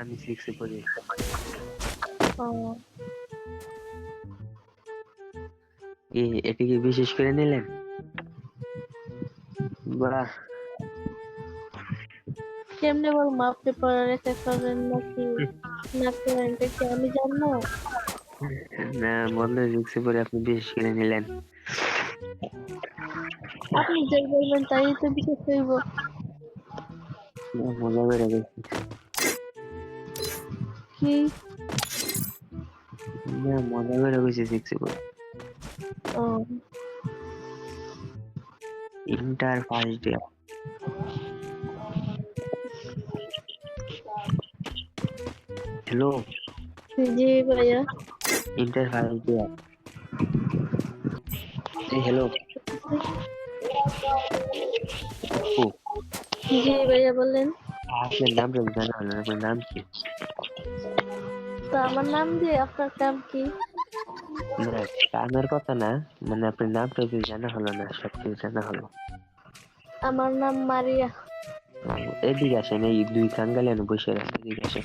আমি সিক্সে পড়ি। এটা কি বিশেষ করে নিলেন? বাহ। কেমনে বলব আপনি পড়ালেখা করেন নাকি না করেন কি আমি জানব? না বললে সিক্সে পড়ে আপনি বিশেষ করে নিলেন। আপনি যাই বলবেন তাই তো বিশেষ না, মজা করে গেছি না মজা করে গেছি সিক্সে পড়ে ও। ইন্টার ফার্স্ট ইয়ার হ্যালো জি ভাইয়া। ইন্টার ফার্স্ট ইয়ার এই হ্যালো জি ভাইয়া বললেন আপনার নামটা জানা হলো আপনার নাম কি? তো আমার নাম দিয়ে আপনার নাম কি? না কামের কথা না। মানে আপনার নামটা কি জানা হলো না সব কিছু জানা হলো। আমার নাম মারিয়া। এদিকে আসেন এই দুই কাঙ্গালে বসে আছে এদিকে আসেন।